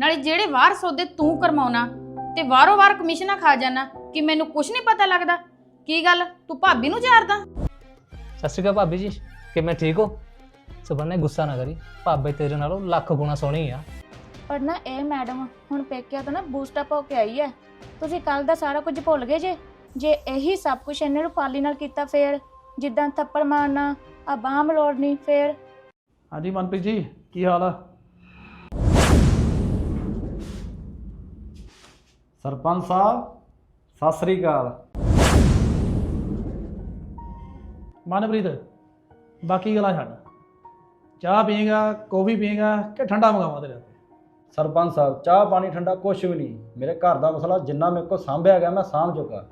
ਨਾਲੇ ਜਿਹੜੇ ਬਾਹਰ ਸੌਦੇ ਤੂੰ ਕਰਮਾਉਣਾ ਤੇ ਵਾਰੋ ਵਾਰ ਕਮਿਸ਼ਨਾਂ ਖਾ ਜਾਣਾ ਕਿ ਮੈਨੂੰ ਕੁਝ ਨਹੀਂ ਪਤਾ ਲੱਗਦਾ? ਕੀ ਗੱਲ? ਤੂੰ ਭਾਬੀ ਨੂੰ ਚਾਰਦਾ ਸਤਿ ਸ਼੍ਰੀ ਅਕਾਲ ਭਾਬੀ ਜੀ। ਕਿਵੇਂ ਠੀਕ ਹੋ? ਸੁਬਨੇ ਗੁੱਸਾ ਨਾ ਕਰੀ। ਭਾਬੀ ਤੇਰੇ ਨਾਲੋਂ ਲੱਖ ਗੁਣਾ ਸੋਹਣੀ ਆ। ਪਰ ਨਾ ਇਹ ਮੈਡਮ ਹੁਣ ਪੇਕਿਆਂ ਤੋਂ ਨਾ ਬੂਸਟ ਅਪ ਹੋ ਕੇ ਆਈ ਹੈ ਤੁਸੀਂ ਕੱਲ ਦਾ ਸਾਰਾ ਕੁਝ ਭੁੱਲ ਗਏ ਜੇ? ਜੇ ਇਹੀ ਸਭ ਕੁਝ ਇਹਨੇ ਰੂਪਾਲੀ ਨਾਲ ਕੀਤਾ ਫੇਰ? ਜਿੱਦਾਂ ਥੱਪੜ ਮਾਰਨਾ ਆ ਬਾਹ ਮਲੋੜਨੀ ਫੇਰ? ਹਾਂਜੀ ਮਨਪ੍ਰੀਤ ਜੀ ਕੀ ਹਾਲ ਆ? ਸਰਪੰਚ ਸਾਹਿਬ ਸਤਿ ਸ੍ਰੀ ਅਕਾਲ। ਮਨਪ੍ਰੀਤ ਬਾਕੀ ਗੱਲਾਂ ਛੱਡ। ਚਾਹ ਪੀਏਗਾ ਕੌਫੀ ਪੀਏਗਾ ਕਿ ਠੰਡਾ ਮੰਗਾਵਾਂ ਤੇਰੇ ਵਾਸਤੇ ਸਰਪੰਚ ਸਾਹਿਬ ਚਾਹ ਪਾਣੀ ਠੰਡਾ ਕੁਛ ਵੀ ਨਹੀਂ। ਮੇਰੇ ਘਰ ਦਾ ਮਸਲਾ ਜਿੰਨਾ ਮੇਰੇ ਕੋਲ ਸਾਂਭਿਆ ਗਿਆ ਮੈਂ ਸਾਂਭ ਚੁੱਕਾ।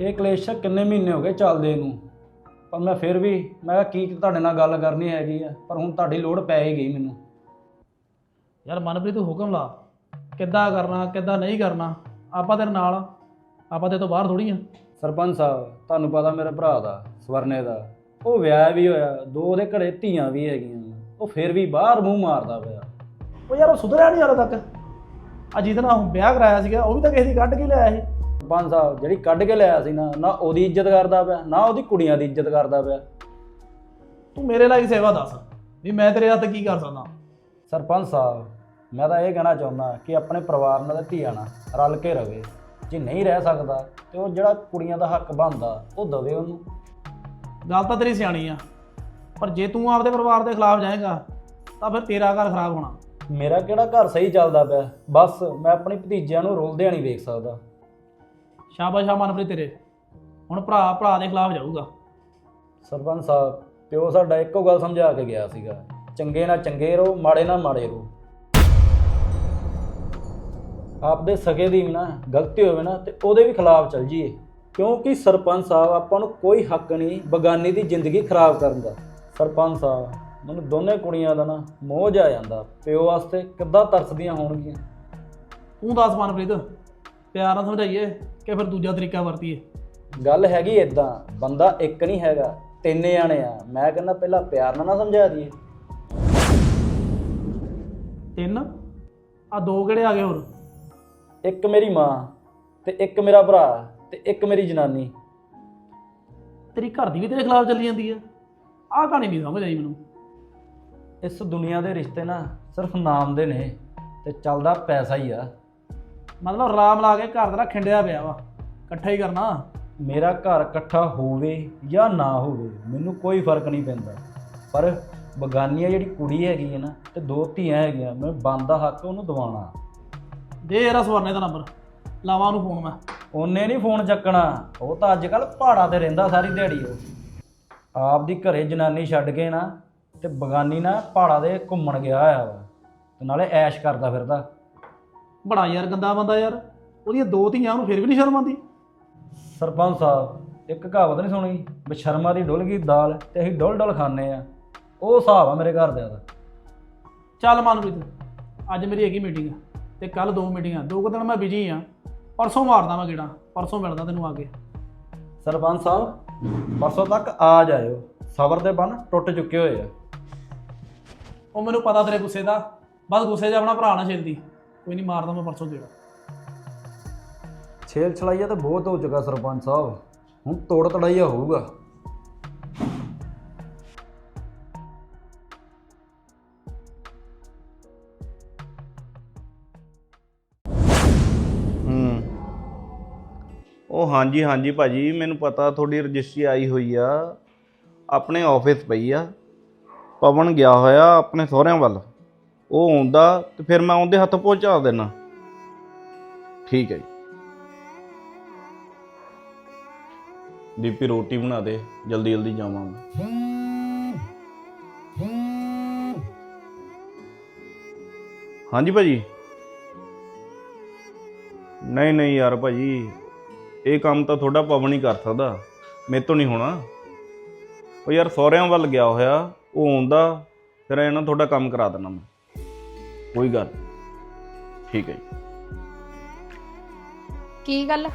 ਇਹ ਕਲੇਸ਼ ਕਿੰਨੇ ਮਹੀਨੇ ਹੋ ਗਏ ਚੱਲਦੇ ਨੂੰ। ਪਰ ਮੈਂ ਫਿਰ ਵੀ ਮੈਂ ਕਿਹਾ ਕੀ ਤੁਹਾਡੇ ਨਾਲ ਗੱਲ ਕਰਨੀ ਹੈਗੀ ਆ ਪਰ ਹੁਣ ਤੁਹਾਡੀ ਲੋੜ ਪੈ ਹੀ ਗਈ ਮੈਨੂੰ। ਯਾਰ ਮਨਪ੍ਰੀਤ ਤੂੰ ਹੁਕਮ ਲਾ। ਕਿੱਦਾਂ ਕਰਨਾ ਕਿੱਦਾਂ ਨਹੀਂ ਕਰਨਾ ਆਪਾਂ ਤੇਰੇ ਨਾਲ ਆ। ਆਪਾਂ ਤੇ ਤੋਂ ਬਾਹਰ ਥੋੜੀ ਆ। ਸਰਪੰਚ ਸਾਹਿਬ ਤੁਹਾਨੂੰ ਪਤਾ ਮੇਰੇ ਭਰਾ ਦਾ ਸਵਰਨੇ ਦਾ ਉਹ ਵਿਆਹ ਵੀ ਹੋਇਆ ਦੋ ਉਹਦੇ ਘਰੇ ਧੀਆਂ ਵੀ ਹੈਗੀਆਂ ਉਹ ਫਿਰ ਵੀ ਬਾਹਰ ਮੂੰਹ ਮਾਰਦਾ ਪਿਆ। ਉਹ ਯਾਰ ਉਹ ਸੁਧਰਿਆ ਨਹੀਂ ਹਾਲੇ ਤੱਕ। ਆ ਜਿਹਦੇ ਨਾਲ ਹੁਣ ਵਿਆਹ ਕਰਾਇਆ ਸੀਗਾ ਉਹ ਵੀ ਤਾਂ ਕਿਸੇ ਦੀ ਕੱਢ ਕੇ ਲਿਆਇਆ ਸੀ। ਸਰਪੰਚ ਸਾਹਿਬ ਜਿਹੜੀ ਕੱਢ ਕੇ ਲਿਆਇਆ ਸੀ ਨਾ ਨਾ ਉਹਦੀ ਇੱਜ਼ਤ ਕਰਦਾ ਪਿਆ ਨਾ ਉਹਦੀ ਕੁੜੀਆਂ ਦੀ ਇੱਜ਼ਤ ਕਰਦਾ ਪਿਆ। ਤੂੰ ਮੇਰੇ ਲਈ ਸੇਵਾ ਦੱਸ ਵੀ ਮੈਂ ਤੇਰੇ ਹੱਥ ਕੀ ਕਰ ਸਕਦਾ? ਸਰਪੰਚ ਸਾਹਿਬ ਮੈਂ ਤਾਂ ਇਹ ਕਹਿਣਾ ਚਾਹੁੰਦਾ ਕਿ ਆਪਣੇ ਪਰਿਵਾਰ ਨਾਲ ਤੇ ਧੀਆਂ ਨਾਲ ਰਲ ਕੇ ਰਵੇ। ਜੇ ਨਹੀਂ ਰਹਿ ਸਕਦਾ ਤੇ ਉਹ ਜਿਹੜਾ ਕੁੜੀਆਂ ਦਾ ਹੱਕ ਬਣਦਾ ਉਹ ਦਵੇ ਉਹਨੂੰ। ਗੱਲ ਤਾਂ ਤੇਰੀ ਸਿਆਣੀ ਆ। ਪਰ ਜੇ ਤੂੰ ਆਪਦੇ ਪਰਿਵਾਰ ਦੇ ਖਿਲਾਫ ਜਾਏਗਾ ਤਾਂ ਫਿਰ ਤੇਰਾ ਘਰ ਖਰਾਬ ਹੋਣਾ। ਮੇਰਾ ਕਿਹੜਾ ਘਰ ਸਹੀ ਚੱਲਦਾ ਪਿਆ? ਬਸ ਮੈਂ ਆਪਣੀ ਭਤੀਜਿਆਂ ਨੂੰ ਰੁਲਦਿਆਂ ਨਹੀਂ ਵੇਖ ਸਕਦਾ। ਸ਼ਾਬਾਸ਼ ਆ ਮਨਪ੍ਰੀਤ ਤੇਰੇ। ਹੁਣ ਭਰਾ ਭਰਾ ਦੇ ਖਿਲਾਫ ਜਾਊਗਾ। ਸਰਪੰਚ ਸਾਹਿਬ ਪਿਓ ਸਾਡਾ ਇੱਕੋ ਗੱਲ ਸਮਝਾ ਕੇ ਗਿਆ ਸੀਗਾ। ਚੰਗੇ ਨਾਲ ਚੰਗੇ ਰਹੋ ਮਾੜੇ ਨਾਲ ਮਾੜੇ ਰਹੋ। ਆਪਦੇ ਸਗੇ ਦੀ ਵੀ ਨਾ ਗਲਤੀ ਹੋਵੇ ਨਾ ਤੇ ਉਹਦੇ ਵੀ ਖਿਲਾਫ ਚੱਲ ਜੀਏ ਕਿਉਂਕਿ ਸਰਪੰਚ ਸਾਹਿਬ ਆਪਾਂ ਨੂੰ ਕੋਈ ਹੱਕ ਨਹੀਂ ਬਗਾਨੀ ਦੀ ਜ਼ਿੰਦਗੀ ਖਰਾਬ ਕਰਨ ਦਾ। ਸਰਪੰਚ ਸਾਹਿਬ ਮੈਨੂੰ ਦੋਨੇ ਕੁੜੀਆਂ ਦਾ ਨਾ ਮੋਹ ਜਾ ਜਾਂਦਾ। ਪਿਓ ਵਾਸਤੇ ਕਿੱਦਾਂ ਤਰਸਦੀਆਂ ਹੋਣਗੀਆਂ। ਤੂੰ ਦੱਸ ਮਨਪ੍ਰੀਤ ਪਿਆਰ ਨਾਲ ਸਮਝਾਈਏ ਕਿ ਫਿਰ ਦੂਜਾ ਤਰੀਕਾ ਵਰਤੀਏ? ਗੱਲ ਹੈਗੀ ਇਦਾਂ ਬੰਦਾ ਇੱਕ ਨਹੀਂ ਹੈਗਾ ਤਿੰਨ ਜਾਣੇ ਆ। ਮੈਂ ਕਹਿੰਦਾ ਪਹਿਲਾਂ ਪਿਆਰ ਨਾਲ ਨਾ ਸਮਝਾ ਦਈਏ। ਤਿੰਨ? ਆ ਦੋ ਕਿਹੜੇ ਆ ਗਏ ਹੋਰ? ਇੱਕ ਮੇਰੀ ਮਾਂ ਤੇ ਇੱਕ ਮੇਰਾ ਭਰਾ ਤੇ ਇੱਕ ਮੇਰੀ ਜਨਾਨੀ। ਤੇਰੀ ਘਰ ਦੀ ਵੀ ਤੇਰੇ ਖਿਲਾਫ ਚੱਲੀ ਜਾਂਦੀ ਹੈ ਆਹ ਕਹਾਣੀ ਨਹੀਂ ਸਮਝ ਆਈ ਮੈਨੂੰ। ਇਸ ਦੁਨੀਆ ਦੇ ਰਿਸ਼ਤੇ ਨਾ ਸਿਰਫ ਨਾਮ ਦੇ ਨੇ ਤੇ ਚੱਲਦਾ ਪੈਸਾ ਹੀ ਆ। ਮਤਲਬ ਰਾਮ ਲਾ ਕੇ ਘਰ ਦਾ ਖਿੰਡਿਆ ਪਿਆ ਵਾ। ਇਕੱਠਾ ਹੀ ਕਰਨਾ। ਮੇਰਾ ਘਰ ਇਕੱਠਾ ਹੋਵੇ ਜਾਂ ਨਾ ਹੋਵੇ ਮੈਨੂੰ ਕੋਈ ਫ਼ਰਕ ਨਹੀਂ ਪੈਂਦਾ। ਪਰ ਬਗਾਨੀਆ ਜਿਹੜੀ ਕੁੜੀ ਹੈਗੀ ਹੈ ਨਾ ਤੇ ਦੋ ਧੀਆਂ ਹੈਗੀਆਂ ਮੈਂ ਬੰਦਾ ਹੱਕ ਉਹਨੂੰ ਦਿਵਾਉਣਾ। ਦੇ ਯਾਰਾ ਸਵਰਨੇ ਦਾ ਨੰਬਰ ਲਾਵਾਂ ਨੂੰ ਫੋਨ ਮੈਂ। ਉਹਨੇ ਨਹੀਂ ਫੋਨ ਚੱਕਣਾ। ਉਹ ਤਾਂ ਅੱਜ ਕੱਲ ਪਹਾੜਾਂ ਤੇ ਰਹਿੰਦਾ ਸਾਰੀ ਦਿਹਾੜੀ ਉਹ। ਆਪ ਦੀ ਘਰੇ ਜਨਾਨੀ ਛੱਡ ਕੇ ਨਾ ਤੇ ਬਗਾਨੀ ਨਾ ਪਹਾੜਾਂ ਦੇ ਘੁੰਮਣ ਗਿਆ ਹੋਇਆ ਵਾ। ਤੇ ਨਾਲੇ ਐਸ਼ ਕਰਦਾ ਫਿਰਦਾ। ਬੜਾ ਯਾਰ ਗੰਦਾ ਬੰਦਾ ਯਾਰ। ਉਹਦੀਆਂ ਦੋ ਧੀਆਂ ਉਹਨੂੰ ਫਿਰ ਵੀ ਨਹੀਂ ਸ਼ਰਮ ਆਉਂਦੀ। ਸਰਪੰਚ ਸਾਹਿਬ ਇੱਕ ਕਹਾਵਤ ਨਹੀਂ ਸੁਣੀ? ਬਸ਼ਰਮਾ ਦੀ ਡੁੱਲ ਗਈ ਦਾਲ ਤੇ ਅਸੀਂ ਡੁੱਲ ਡੁੱਲ ਖਾਂਦੇ ਆ। ਉਹ ਹਿਸਾਬ ਆ ਮੇਰੇ ਘਰ ਦਾ। ਚੱਲ ਮਨਪ੍ਰੀਤ ਅੱਜ ਮੇਰੀ ਹੈਗੀ ਮੀਟਿੰਗ ਤੇ ਕੱਲ ਦੋ ਮੀਟਿੰਗਾਂ ਦੋ ਕੁ ਦਿਨ ਮੈਂ ਬਿਜ਼ੀ ਆ। ਪਰਸੋਂ ਮਾਰਦਾ ਮੈਂ ਗੇੜਾ ਪਰਸੋਂ ਮਿਲਦਾ ਤੈਨੂੰ ਆ ਕੇ। ਸਰਪੰਚ ਸਾਹਿਬ ਪਰਸੋਂ ਤੱਕ ਆ ਜਾਇਓ। ਸਬਰ ਦੇ ਬੰਨ ਟੁੱਟ ਚੁੱਕੇ ਹੋਏ ਆ। ਉਹ ਮੈਨੂੰ ਪਤਾ ਤੇਰੇ ਗੁੱਸੇ ਦਾ। ਬਸ ਗੁੱਸੇ 'ਚ ਆਪਣਾ ਭਰਾ ਨਾ ਛੇਲਦੀ ਕੋਈ ਨਹੀਂ ਮਾਰਦਾ ਮੈਂ ਪਰਸੋਂ ਗੇੜਾ। ਛੇਲ ਛਲਾਈਆ ਤਾਂ ਬਹੁਤ ਹੋ ਚੁੱਕਾ ਸਰਪੰਚ ਸਾਹਿਬ। ਹੁਣ ਤੋੜ ਤੜਾਈਆ ਹੋਊਗਾ। ਉਹ ਹਾਂਜੀ ਹਾਂਜੀ ਭਾਜੀ, ਮੈਨੂੰ ਪਤਾ ਤੁਹਾਡੀ ਰਜਿਸਟਰੀ ਆਈ ਹੋਈ ਆ। ਆਪਣੇ ਆਫਿਸ ਪਈ ਆ। ਪਵਨ ਗਿਆ ਹੋਇਆ ਆਪਣੇ ਸਹੁਰਿਆਂ ਵੱਲ। ਉਹ ਆਉਂਦਾ ਤੇ ਫਿਰ ਮੈਂ ਉਹਦੇ ਹੱਥ ਪਹੁੰਚਾ ਦੇਣਾ ਠੀਕ ਹੈ ਜੀ। ਦੀਪੀ ਰੋਟੀ ਬਣਾ ਦੇ। ਜਲਦੀ ਜਲਦੀ ਜਾਵਾਂ ਮੈਂ ਹਾਂਜੀ ਭਾਜੀ। ਨਹੀਂ ਨਹੀਂ ਯਾਰ ਭਾਜੀ। ਇਹ ਕੰਮ ਤਾਂ ਤੁਹਾਡਾ ਪਵਨ ਹੀ ਕਰ ਸਕਦਾ। ਮੇਰੇ ਤੋਂ ਨਹੀਂ ਹੋਣਾ। ਉਹ ਯਾਰ ਸਹੁਰਿਆਂ ਵੱਲ ਗਿਆ ਹੋਇਆ ਉਹ ਆਉਂਦਾ ਫਿਰ ਇਹਨਾਂ ਤੁਹਾਡਾ ਕੰਮ ਕਰਾ ਦੇਣਾ ਮੈਂ। ਕੋਈ ਗੱਲ। ਠੀਕ ਹੈ ਜੀ। ਕੀ ਗੱਲ?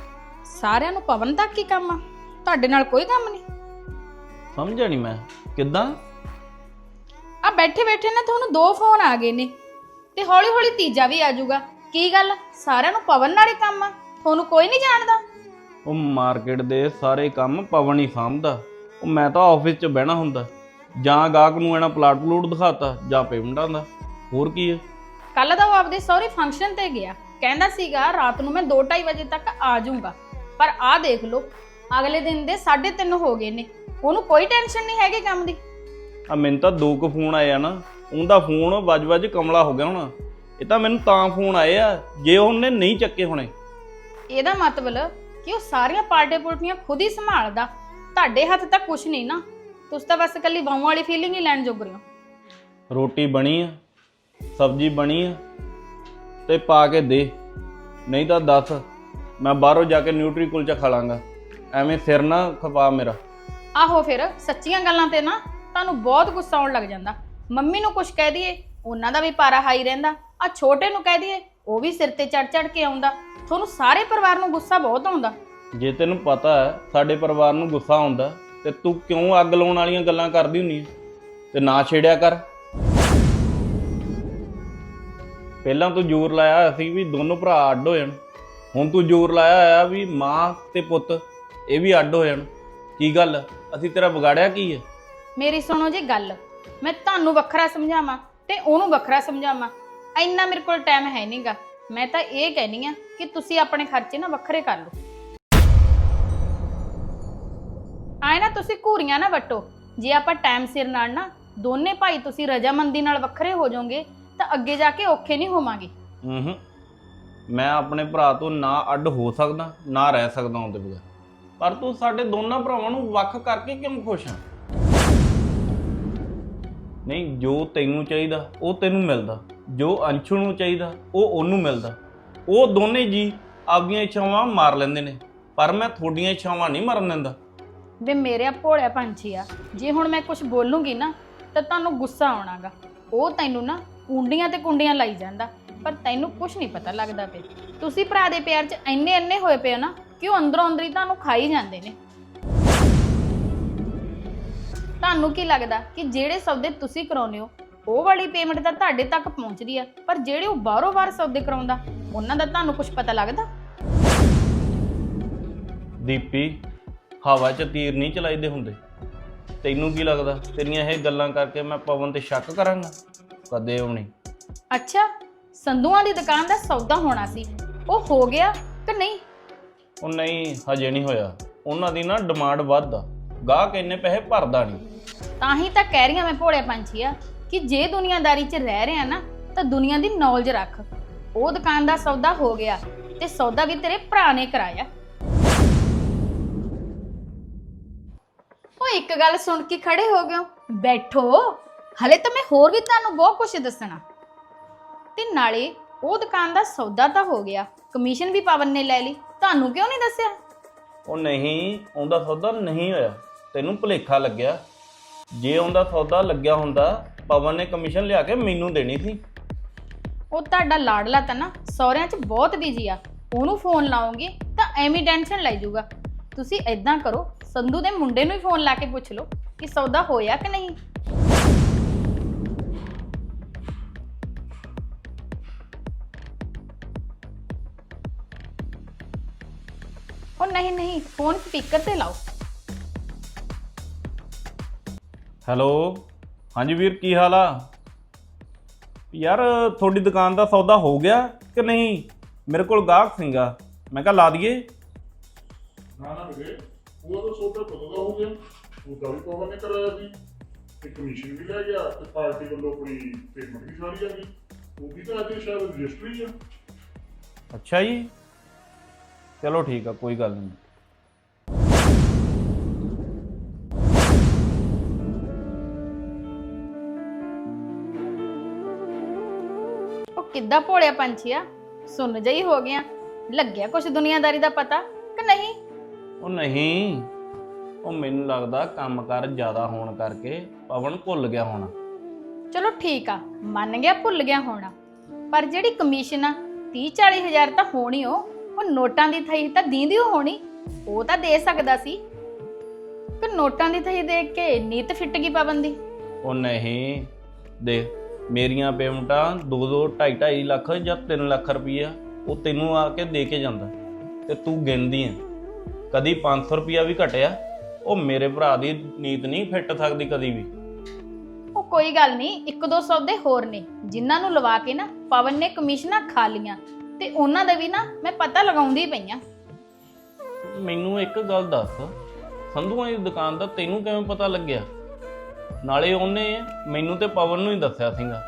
ਸਾਰਿਆਂ ਨੂੰ ਪਵਨ ਤੱਕ ਕੀ ਕੰਮ ਆ? ਤੁਹਾਡੇ ਨਾਲ ਕੋਈ ਕੰਮ ਨਹੀਂ ਸਮਝਿਆ ਨਹੀਂ ਮੈਂ। ਕਿੱਦਾਂ? ਆ ਬੈਠੇ ਬੈਠੇ ਨਾ ਤੁਹਾਨੂੰ ਦੋ ਫੋਨ ਆ ਗਏ ਨੇ। ਤੇ ਹੌਲੀ ਹੌਲੀ ਤੀਜਾ ਵੀ ਆ ਜਾਊਗਾ। ਕੀ ਗੱਲ? ਸਾਰਿਆਂ ਨੂੰ ਪਵਨ ਨਾਲ ਹੀ ਕੰਮ ਆ? ਤੁਹਾਨੂੰ ਕੋਈ ਨਹੀਂ ਜਾਣਦਾ? ਉਹ ਮਾਰਕੀਟ ਦੇ ਸਾਰੇ ਕੰਮ ਪਵਨ ਹੀ ਸਾਂਭਦਾ। ਉਹ ਮੈਂ ਤਾਂ ਆਫਿਸ 'ਚ ਬਹਿਣਾ ਹੁੰਦਾ। ਜਾਂ ਗਾਹਕ ਨੂੰ ਇਹਨਾਂ ਪਲਾਟ ਪਲੂਟ ਦਿਖਾਤਾ ਜਾਂ ਪੇਮੈਂਟਾਂ ਦਾ। ਹੋਰ ਕੀ ਹੈ ਕੱਲ ਤਾਂ ਉਹ ਆਪਦੇ ਸਹੁਰੇ ਫੰਕਸ਼ਨ ਤੇ ਗਿਆ। ਕਹਿੰਦਾ ਸੀਗਾ ਰਾਤ ਨੂੰ ਮੈਂ 2:30 ਵਜੇ ਤੱਕ ਆ ਜਾਊਂਗਾ। ਪਰ ਆਹ ਦੇਖ ਲਓ ਅਗਲੇ ਦਿਨ ਦੇ 3:30 ਹੋ ਗਏ ਨੇ। ਉਹਨੂੰ ਕੋਈ ਟੈਨਸ਼ਨ ਨਹੀਂ ਹੈਗੀ ਕੰਮ ਦੀ। ਆ ਮੈਨੂੰ ਤਾਂ ਦੋ ਕੁ ਫੋਨ ਆਏ ਆ ਨਾ। ਉਹਦਾ ਫੋਨ ਵੱਜ-ਵੱਜ ਕਮਲਾ ਹੋ ਗਿਆ ਹੁਣ। ਇਹ ਤਾਂ ਮੈਨੂੰ ਤਾਂ ਫੋਨ ਆਏ ਆ ਜੇ ਉਹਨੇ ਨਹੀਂ ਚੱਕੇ ਹੋਣੇ। ਇਹਦਾ ਮਤਲਬ ਕਿ ਉਹ ਸਾਰੀਆਂ ਪਾਰਟੀਆਂ ਪੁਲਟੀਆਂ ਖੁਦ ਹੀ ਸੰਭਾਲਦਾ? ਤੁਹਾਡੇ ਹੱਥ ਤੱਕ ਕੁਝ ਨਹੀਂ ਨਾ। ਤੁਸੀਂ ਤਾਂ ਬਸ ਇਕੱਲੀ ਬਾਹੂ ਵਾਲੀ ਫੀਲਿੰਗ ਹੀ ਲੈਣ ਜੋਗ ਰਹੇ ਹੋ। ਰੋਟੀ ਬਣੀ ਆ ਸਬਜ਼ੀ ਬਣੀ ਆ ਤੇ ਪਾ ਕੇ ਦੇ। ਨਹੀਂ ਤਾਂ ਦੱਸ ਮੈਂ ਬਾਹਰੋਂ ਜਾ ਕੇ ਨਿਊਟਰੀ ਕੁਲਚਾ ਖਾ ਲਾਂਗਾ। ਐਵੇਂ ਸਿਰ ਨਾ ਖਪਾ ਮੇਰਾ। ਆਹੋ ਫਿਰ ਸੱਚੀਆਂ ਗੱਲਾਂ ਤੇ ਨਾ ਤੁਹਾਨੂੰ ਬਹੁਤ ਗੁੱਸਾ ਆਉਣ ਲੱਗ ਜਾਂਦਾ। ਮੰਮੀ ਨੂੰ ਕੁਝ ਕਹਿ ਦਈਏ ਉਹਨਾਂ ਦਾ ਵੀ ਪਾਰਾ ਹਾਈ ਰਹਿੰਦਾ। ਆ ਛੋਟੇ ਨੂੰ ਕਹਿ ਦਈਏ ਉਹ ਵੀ ਸਿਰ ਤੇ ਚੜ ਚੜ ਕੇ ਆਉਂਦਾ ਤੁਹਾਨੂੰ ਸਾਰੇ ਪਰਿਵਾਰ ਨੂੰ ਗੁੱਸਾ ਬਹੁਤ ਆਉਂਦਾ। ਜੇ ਤੈਨੂੰ ਪਤਾ ਹੈ ਸਾਡੇ ਪਰਿਵਾਰ ਨੂੰ ਗੁੱਸਾ ਆਉਂਦਾ ਤੇ ਤੂੰ ਕਿਉਂ ਅੱਗ ਲਾਉਣ ਵਾਲੀਆਂ ਗੱਲਾਂ ਕਰਦੀ ਹੁੰਨੀ ਹੈ? ਤੇ ਨਾ ਛੇੜਿਆ ਕਰ। ਪਹਿਲਾਂ ਤੂੰ ਜ਼ੋਰ ਲਾਇਆ ਅਸੀਂ ਵੀ ਦੋਨੋਂ ਭਰਾ ਅੱਡ ਹੋ ਜਾਣ। ਹੁਣ ਤੂੰ ਜ਼ੋਰ ਲਾਇਆ ਆ ਵੀ ਮਾਂ ਤੇ ਪੁੱਤ ਇਹ ਵੀ ਅੱਡ ਹੋ ਜਾਣ। ਕੀ ਗੱਲ? ਅਸੀਂ ਤੇਰਾ ਵਿਗਾੜਿਆ ਕੀ ਹੈ? ਮੇਰੀ ਸੁਣੋ ਜੀ ਗੱਲ। ਮੈਂ ਤੁਹਾਨੂੰ ਵੱਖਰਾ ਸਮਝਾਵਾਂ ਤੇ ਉਹਨੂੰ ਵੱਖਰਾ ਸਮਝਾਵਾਂ। ਇੰਨਾ ਮੇਰੇ ਕੋਲ ਟਾਈਮ ਹੈ ਨਹੀਂਗਾ ਮੈਂ ਤਾਂ ਇਹ ਕਹਿਨੀ ਆ ਕਿ ਤੁਸੀਂ ਆਪਣੇ ਖਰਚੇ ਨਾ ਵੱਖਰੇ ਕਰ ਲਓ। ਆਏ ਨਾ ਤੁਸੀਂ ਘੂਰੀਆਂ ਨਾ ਵਟੋ। ਜੇ ਆਪਾਂ ਟਾਈਮ ਸਿਰ ਨਾਲ ਨਾ ਦੋਨੇ ਭਾਈ ਤੁਸੀਂ ਰਜਾਮੰਦੀ ਨਾਲ ਵੱਖਰੇ ਹੋ ਜਾਓਗੇ, ਤਾਂ ਅੱਗੇ ਜਾ ਕੇ ਔਖੇ ਨਹੀਂ ਹੋਵਾਂਗੇ। ਹੂੰ ਮੈਂ ਆਪਣੇ ਭਰਾ ਤੋਂ ਨਾ ਅੱਡ ਹੋ ਸਕਦਾ, ਨਾ ਰਹਿ ਸਕਦਾ ਉਹਦੇ ਬਗੈਰ। ਪਰ ਤੂੰ ਸਾਡੇ ਦੋਨਾਂ ਭਰਾਵਾਂ ਨੂੰ ਵੱਖ ਕਰਕੇ ਕਿਉਂ ਖੁਸ਼ ਆ? ਨਹੀਂ, ਜੋ ਤੈਨੂੰ ਚਾਹੀਦਾ, ਉਹ ਤੈਨੂੰ ਮਿਲਦਾ। ਜੋ ਅੰਸ਼ੂ ਨੂੰ ਚਾਹੀਦਾ, ਉਹ ਉਹਨੂੰ ਮਿਲਦਾ। ਉਹ ਦੋਨੇ ਜੀ ਆਪਦੀਆਂ ਇੱਛਾਵਾਂ ਮਾਰ ਲੈਂਦੇ ਨੇ, ਪਰ ਮੈਂ ਤੁਹਾਡੀਆਂ ਇੱਛਾਵਾਂ ਨਹੀਂ ਮਰਨ ਦਿੰਦਾ। ਵੇ ਮੇਰੇ ਭੋਲਿਆ ਪੰਛੀ ਆ, ਜੇ ਹੁਣ ਮੈਂ ਕੁਝ ਬੋਲੂੰਗੀ ਨਾ, ਤਾਂ ਤੁਹਾਨੂੰ ਗੁੱਸਾ ਆਉਣਾਗਾ। ਉਹ ਤੈਨੂੰ ਨਾ ਕੁੰਡੀਆਂ ਤੇ ਕੁੰਡੀਆਂ ਲਾਈ ਜਾਂਦਾ, ਪਰ ਤੈਨੂੰ ਕੁਝ ਨਹੀਂ ਪਤਾ ਲੱਗਦਾ ਤੇ ਤੁਸੀਂ ਭਰਾ ਦੇ ਪਿਆਰ 'ਚ ਇੰਨੇ ਇੰਨੇ ਹੋਏ ਪਏ ਹੋ ਨਾ, ਕਿ ਉਹ ਅੰਦਰੋਂ ਅੰਦਰੀ ਤੁਹਾਨੂੰ ਖਾਈ ਜਾਂਦੇ ਨੇ। ਤੁਹਾਨੂੰ ਕੀ ਲੱਗਦਾ ਕਿ ਜਿਹੜੇ ਸੌਦੇ ਤੁਸੀਂ ਕਰਾਉਂਦੇ ਹੋ ਉਹ ਵਾਲੀ ਪੇਮੈਂਟ ਤਾਂ ਤੁਹਾਡੇ ਤੱਕ ਪਹੁੰਚਦੀ ਆ ਪਰ ਜਿਹੜੇ ਉਹ ਬਾਹਰੋਂ ਬਾਹਰ ਸੌਦੇ ਕਰਾਉਂਦਾ ਉਹਨਾਂ ਦਾ ਤੁਹਾਨੂੰ ਕੁਝ ਪਤਾ ਲੱਗਦਾ? ਦੀਪੀ ਹਵਾ 'ਚ ਤੀਰ ਨਹੀਂ ਚਲਾਈਦੇ ਹੁੰਦੇ। ਤੈਨੂੰ ਕੀ ਲੱਗਦਾ? ਤੇਰੀਆਂ ਇਹ ਗੱਲਾਂ ਕਰਕੇ ਮੈਂ ਪਵਨ ਤੇ ਸ਼ੱਕ ਕਰਾਂਗਾ? ਕਦੇ ਵੀ ਨਹੀਂ। ਅੱਛਾ ਸੰਧੂਆਂ ਦੀ ਦੁਕਾਨ ਦਾ ਸੌਦਾ ਹੋਣਾ ਸੀ। ਉਹ ਹੋ ਗਿਆ ਕਿ ਨਹੀਂ? ਉਹ ਨਹੀਂ ਹਜੇ ਨਹੀਂ ਹੋਇਆ। ਉਹਨਾਂ ਦੀ ਨਾ ਡਿਮਾਂਡ ਵੱਧ ਆ ਗਾਹਕ ਇੰਨੇ ਪੈਸੇ ਭਰਦਾ ਨਹੀਂ। ਤਾਂ ਹੀ ਤਾਂ ਕਹਿ ਰਹੀ ਹਾਂ ਮੈਂ ਭੋਲੇ ਪੰਛੀ ਆ। ਕਿ ਜੇ ਦੁਨੀਆਦਾਰੀ 'ਚ ਰਹਿ ਰਿਹਾ ਨਾ, ਤਾਂ ਦੁਨੀਆ ਦੀ ਨੌਲੇਜ ਰੱਖ। ਉਹ ਦੁਕਾਨ ਦਾ ਸੌਦਾ ਹੋ ਗਿਆ ਤੇ ਸੌਦਾ ਵੀ ਤੇਰੇ ਭਰਾ ਨੇ ਕਰਾਇਆ। ਉਹ ਇੱਕ ਗੱਲ ਸੁਣ ਕੇ ਖੜੇ ਹੋ ਗਏ ਹੋ। ਬੈਠੋ। ਹਲੇ ਤਾਂ ਮੈਂ ਹੋਰ ਵੀ ਤੁਹਾਨੂੰ ਬਹੁਤ ਕੁਝ ਦੱਸਣਾ। ਤੇ ਨਾਲੇ ਉਹ ਦੁਕਾਨ ਦਾ ਸੌਦਾ ਤਾਂ ਹੋ ਗਿਆ। ਕਮਿਸ਼ਨ ਵੀ ਪਵਨ ਨੇ ਲੈ ਲਈ। ਤੁਹਾਨੂੰ ਕਿਉਂ ਨਹੀਂ ਦੱਸਿਆ? ਉਹ ਨਹੀਂ, ਉਹਦਾ ਸੌਦਾ ਨਹੀਂ ਹੋਇਆ। ਤੈਨੂੰ ਭੁਲੇਖਾ ਲੱਗਿਆ। ਜੇ ਉਹਦਾ ਸੌਦਾ ਲੱਗਿਆ ਹੁੰਦਾ ਪਵਨ ਨੇ ਕਮਿਸ਼ਨ ਲਿਆ ਕੇ ਮੈਨੂੰ ਦੇਣੀ ਸੀ। ਉਹ ਤੁਹਾਡਾ ਲਾਡਲਾ ਤਾਂ ਨਾ ਸਹੁਰਿਆਂ 'ਚ ਬਹੁਤ ਬਿਜ਼ੀ ਆ। ਉਹਨੂੰ ਫੋਨ ਲਾਓਗੇ ਤਾਂ ਐਵੇਂ ਟੈਨਸ਼ਨ ਲੈ ਜਾਊਗਾ। ਤੁਸੀਂ ਐਦਾਂ ਕਰੋ ਸੰਧੂ ਦੇ ਮੁੰਡੇ ਨੂੰ ਹੀ ਫੋਨ ਲਾ ਕੇ ਪੁੱਛ ਲਓ ਕਿ ਸੌਦਾ ਹੋਇਆ ਕਿ ਨਹੀਂ। ਉਹ ਨਹੀਂ ਨਹੀਂ ਫੋਨ ਸਪੀਕਰ ਤੇ ਲਾਓ। ਹੈਲੋ ਹਾਂਜੀ ਵੀਰ ਕੀ ਹਾਲ ਆ? ਯਾਰ ਤੁਹਾਡੀ ਦੁਕਾਨ ਦਾ ਸੌਦਾ ਹੋ ਗਿਆ ਕਿ ਨਹੀਂ? ਮੇਰੇ ਕੋਲ ਗਾਹਕ ਸੀਗਾ। ਮੈਂ ਕਿਹਾ ਲਾ ਦਈਏ। ਨਾ ਨਾ ਵੀਰੇ ਉਹ ਤਾਂ ਸੌਦਾ ਕਦੋਂ ਦਾ ਹੋ ਗਿਆ? ਉਹਦਾ ਵੀ ਪਵਨ ਨੇ ਕਰਾਇਆ ਸੀ। ਤੇ ਕਮਿਸ਼ਨ ਵੀ ਲੈ ਗਿਆ ਤੇ ਪਾਰਟੀ ਵੱਲੋਂ ਆਪਣੀ ਪੇਮੈਂਟ ਵੀ ਸਾਰੀ ਆ ਗਈ। ਉਹਦੀ ਤਾਂ ਅੱਜ ਸ਼ਾਇਦ ਰਜਿਸਟਰੀ ਆ। ਅੱਛਾ ਜੀ। ਚਲੋ ਠੀਕ ਆ ਕੋਈ ਗੱਲ ਨਹੀਂ। ਕਿੱਦਾਂ ਭੋਲਿਆ ਪੰਛੀ ਆ ਸੁਣ ਜਈ ਹੋ ਗਿਆ। ਲੱਗਿਆ ਕੁਛ ਦੁਨੀਆਦਾਰੀ ਦਾ ਪਤਾ ਕਿ ਨਹੀਂ? ਉਹ ਨਹੀਂ। ਉਹ ਮੈਨੂੰ ਲੱਗਦਾ ਕੰਮਕਾਰ ਜ਼ਿਆਦਾ ਹੋਣ ਕਰਕੇ ਪਵਨ ਭੁੱਲ ਗਿਆ ਹੋਣਾ। ਚਲੋ ਠੀਕ ਆ ਮੰਨ ਗਿਆ ਭੁੱਲ ਗਿਆ ਹੋਣਾ। ਪਰ ਜਿਹੜੀ ਕਮਿਸ਼ਨ ਆ 30 40 ਹਜ਼ਾਰ ਤਾਂ ਹੋਣੀ ਓ ਉਹ ਨੋਟਾਂ ਦੀ ਥਈ ਤਾਂ ਦੀਂਦੀ ਓ ਹੋਣੀ। ਉਹ ਤਾਂ ਦੇ ਸਕਦਾ ਸੀ। ਕਿ ਨੋਟਾਂ ਦੀ ਥਈ ਦੇਖ ਕੇ ਨੀਤ ਫਿੱਟ ਗਈ ਪਾਬੰਦੀ ਉਹ ਨਹੀਂ। ਦੇਖ ਮੇਰੀਆਂ ਪੇਮੈਂਟਾਂ 2 2 2.5 2.5 ਲੱਖ ਜਾਂ 3 ਲੱਖ ਰੁਪਈਆ ਉਹ ਤੈਨੂੰ ਆ ਕੇ ਦੇ ਕੇ ਜਾਂਦਾ ਤੇ ਤੂੰ ਗਿਣਦੀ ਆ ਕਦੀ 500 ਰੁਪਈਆ ਵੀ ਘਟਿਆ ਉਹ ਮੇਰੇ ਭਰਾ ਦੀ ਨੀਤ ਨਹੀਂ ਫਿੱਟ ਸਕਦੀ ਕਦੀ ਵੀ। ਉਹ ਕੋਈ ਗੱਲ ਨਹੀਂ ਇੱਕ ਦੋ ਸੌਦੇ ਹੋਰ ਨੇ ਜਿਨ੍ਹਾਂ ਨੂੰ ਲਵਾ ਕੇ ਨਾ ਪਵਨ ਨੇ ਕਮਿਸ਼ਨਾਂ ਖਾ ਲੀਆਂ ਤੇ ਉਹਨਾਂ ਦਾ ਵੀ ਨਾ ਮੈਂ ਪਤਾ ਲਗਾਉਂਦੀ ਪਈਆਂ ਮੈਨੂੰ ਇੱਕ ਗੱਲ ਦੱਸ ਸੰਧੂਆਂ ਦੀ ਦੁਕਾਨ ਦਾ ਤੈਨੂੰ ਕਿਵੇਂ ਪਤਾ ਲੱਗਿਆ? ਨਾਲੇ ਉਹਨੇ ਮੈਨੂੰ ਤੇ ਪਵਨ ਨੂੰ ਹੀ ਦੱਸਿਆ ਸੀਗਾ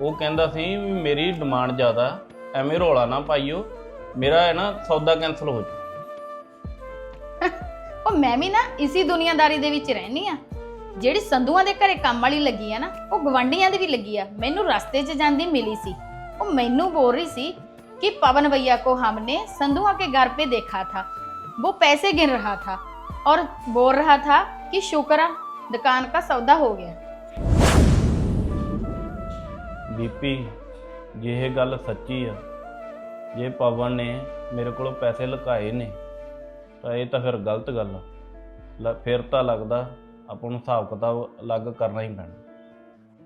ਉਹ ਕਹਿੰਦਾ ਸੀ ਵੀ ਮੇਰੀ ਡਿਮਾਂਡ ਜ਼ਿਆਦਾ ਐਵੇਂ ਰੋਲਾ ਨਾ ਪਾਈਓ ਮੇਰਾ ਹੈ ਨਾ ਸੌਦਾ ਕੈਨਸਲ ਹੋ ਜਾ ਉਹ ਮੈਂ ਵੀ ਨਾ ਇਸੀ ਦੁਨੀਆਦਾਰੀ ਦੇ ਵਿੱਚ ਰਹਿਣੀ ਆ ਜਿਹੜੀ ਸੰਧੂਆਂ ਦੇ ਘਰੇ ਕੰਮ ਵਾਲੀ ਲੱਗੀ ਆ ਨਾ ਉਹ ਗਵੰਡੀਆਂ ਦੀ ਵੀ ਲੱਗੀ ਆ ਮੈਨੂੰ ਰਸਤੇ 'ਚ ਜਾਂਦੀ ਮਿਲੀ ਸੀ ਉਹ ਮੈਨੂੰ ਬੋਲ ਰਹੀ ਸੀ कि पवन भैया को हमने संधुआ के घर पे देखा था वो पैसे गिन रहा था और बोल रहा था कि शुक्र है दुकान का सौदा हो गया ਬੀਪੀ ਜੇ ਇਹ ਗੱਲ ਸੱਚੀ ਆ ਜੇ ਪਵਨ ਨੇ ਮੇਰੇ ਕੋਲੋਂ ਪੈਸੇ ਲੁਕਾਏ ਨੇ ਤਾਂ ਇਹ ਤਾਂ ਫਿਰ ਗਲਤ ਗੱਲ ਆ ਲ- ਫਿਰ ਤਾਂ ਲੱਗਦਾ ਆਪਾਂ ਨੂੰ ਹਿਸਾਬ ਕਿਤਾਬ ਅਲੱਗ ਕਰਨਾ ਹੀ ਪੈਣਾ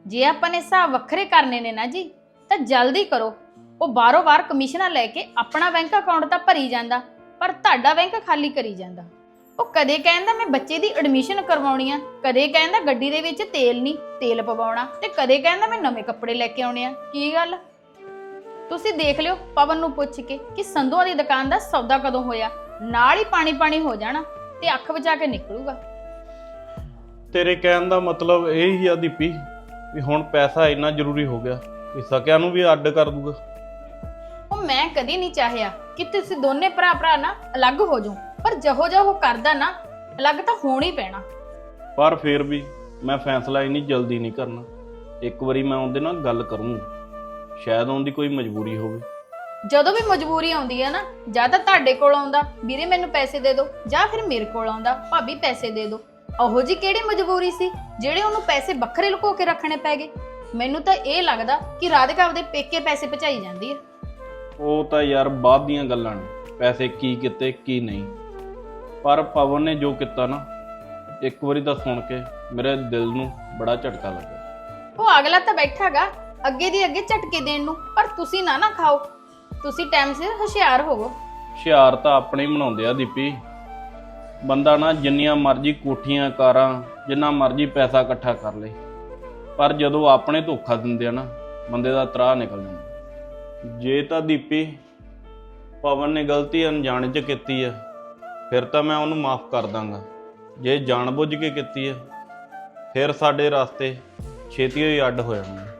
ਜੇ ਆਪਾਂ ਨੇ ਹਿਸਾਬ ਵੱਖਰੇ ਕਰਨੇ ਨੇ ਨਾ ਜੀ ਤਾਂ ਜਲਦੀ ਕਰੋ ਉਹ ਬਾਰੋ ਬਾਰ ਕਮਿਸ਼ਨਾਂ ਲੈ ਕੇ ਆਪਣਾ ਬੈਂਕ ਅਕਾਊਂਟ ਤਾਂ ਭਰੀ ਜਾਂਦਾ ਪਰ ਤੁਹਾਡਾ ਬੈਂਕ ਖਾਲੀ ਕਰੀ ਜਾਂਦਾ ਉਹ ਕਦੇ ਕਹਿੰਦਾ ਮੈਂ ਬੱਚੇ ਦੀ ਐਡਮਿਸ਼ਨ ਕਰਵਾਉਣੀ ਆ ਕਦੇ ਕਹਿੰਦਾ ਗੱਡੀ ਦੇ ਵਿੱਚ ਤੇਲ ਨਹੀਂ ਤੇਲ ਪਵਾਉਣਾ ਤੇ ਕਦੇ ਕਹਿੰਦਾ ਮੈਂ ਨਵੇਂ ਕੱਪੜੇ ਲੈ ਕੇ ਆਉਣੇ ਆ। ਕੀ ਗੱਲ? ਤੁਸੀਂ ਦੇਖ ਲਿਓ ਪਵਨ ਨੂੰ ਪੁੱਛ ਕੇ ਕਿ ਸੰਧੂਆਂ ਦੀ ਦੁਕਾਨ ਦਾ ਸੌਦਾ ਕਦੋਂ ਹੋਇਆ? ਨਾਲ ਹੀ ਪਾਣੀ ਪਾਣੀ ਹੋ ਜਾਣਾ ਤੇ ਅੱਖ ਬਚਾ ਕੇ ਨਿਕਲੂਗਾ। ਤੇਰੇ ਕਹਿਣ ਦਾ ਮਤਲਬ ਇਹ ਹੀ ਆ ਦੀਪੀ ਵੀ ਹੁਣ ਪੈਸਾ ਇੰਨਾ ਜ਼ਰੂਰੀ ਹੋ ਗਿਆ ਵੀ ਸਕਿਆਂ ਨੂੰ ਵੀ ਅੱਡ ਕਰ ਦੂਗਾ ਉਹ ਮੈਂ ਕਦੀ ਨਹੀਂ ਚਾਹਿਆ ਕਿ ਤੁਸੀਂ ਦੋਨੇ ਭਰਾ ਭਰਾ ਨਾ ਅਲੱਗ ਹੋ ਜਾਓ। ਪਰ ਜਿਹੋ ਜਿਹਾ ਉਹ ਕਰਦਾ ਨਾ ਅਲੱਗ ਤਾਂ ਹੋਣਾ ਹੀ ਪੈਣਾ। ਪਰ ਫਿਰ ਵੀ ਮੈਂ ਫੈਸਲਾ ਇੰਨੀ ਜਲਦੀ ਨਹੀਂ ਕਰਨਾ। ਇੱਕ ਵਾਰੀ ਮੈਂ ਉਹਦੇ ਨਾਲ ਗੱਲ ਕਰੂੰਗਾ ਸ਼ਾਇਦ ਉਹਦੀ ਕੋਈ ਮਜਬੂਰੀ ਹੋਵੇ। ਜਦੋਂ ਵੀ ਮਜਬੂਰੀ ਆਉਂਦੀ ਹੈ ਨਾ ਜਾਂ ਤਾਂ ਤੁਹਾਡੇ ਕੋਲ ਆਉਂਦਾ ਵੀਰੇ ਮੈਨੂੰ ਪੈਸੇ ਦੇ ਦਿਓ ਜਾਂ ਫਿਰ ਮੇਰੇ ਕੋਲ ਆਉਂਦਾ ਭਾਬੀ ਪੈਸੇ ਦੇ ਦਿਓ। ਉਹੋ ਜੀ ਕਿਹੜੀ ਮਜਬੂਰੀ ਸੀ ਜਿਹੜੇ ਉਹਨੂੰ ਪੈਸੇ ਵੱਖਰੇ ਲੁਕੋ ਕੇ ਰੱਖਣੇ ਪੈ ਗਏ? ਮੈਨੂੰ ਤਾਂ ਇਹ ਲੱਗਦਾ ਕਿ ਰਾਧਿਕਾ ਆਪਦੇ ਪੇਕੇ ਪੈਸੇ ਪਚਾਈ ਜਾਂਦੀ ਹੈ ਉਹ ਤਾਂ ਯਾਰ ਬਾਅਦ ਦੀਆਂ ਗੱਲਾਂ ਨੇ। ਪੈਸੇ ਕੀ ਕੀਤੇ ਕੀ ਨਹੀਂ। ਪਰ ਪਵਨ ਨੇ ਜੋ ਕੀਤਾ ਨਾ ਇੱਕ ਵਾਰੀ ਤਾਂ ਸੁਣ ਕੇ ਮੇਰੇ ਦਿਲ ਨੂੰ ਬੜਾ ਝਟਕਾ ਲੱਗਾ। ਉਹ ਅਗਲਾ ਤਾਂ ਬੈਠਾਗਾ ਅੱਗੇ ਦੀ ਅੱਗੇ ਝਟਕੇ ਦੇਣ ਨੂੰ ਪਰ ਤੁਸੀਂ ਨਾ ਨਾ ਖਾਓ। ਤੁਸੀਂ ਟਾਈਮ ਸਿਰ ਹੁਸ਼ਿਆਰ ਹੋਵੋ। ਹੁਸ਼ਿਆਰ ਤਾਂ ਆਪਣੇ ਹੀ ਬਣਾਉਂਦੇ ਆ ਦੀਪੀ। ਬੰਦਾ ਨਾ ਜਿੰਨੀਆਂ ਮਰਜ਼ੀ ਕੋਠੀਆਂ ਕਾਰਾਂ ਜਿੰਨਾ ਮਰਜ਼ੀ ਪੈਸਾ ਇਕੱਠਾ ਕਰ ਲੇ। ਪਰ ਜਦੋਂ ਆਪਣੇ ਧੋਖਾ ਦਿੰਦੇ ਆ ਨਾ ਬੰਦੇ ਦਾ ਤਰਾਹ ਨਿਕਲ ਜਾਂਦਾ। ਜੇ ਤਾਂ ਦੀਪੀ ਪਵਨ ਨੇ ਗਲਤੀ ਅਣਜਾਣੇ 'ਚ ਕੀਤੀ ਆ। ਫਿਰ ਤਾਂ ਮੈਂ ਉਹਨੂੰ ਮਾਫ ਕਰ ਦਾਂਗਾ। ਜੇ ਜਾਣਬੁੱਝ ਕੇ ਕੀਤੀ ਹੈ, ਫਿਰ ਸਾਡੇ ਰਸਤੇ ਛੇਤੀ ਹੀ ਅੱਡ ਹੋ ਜਾਣਗੇ।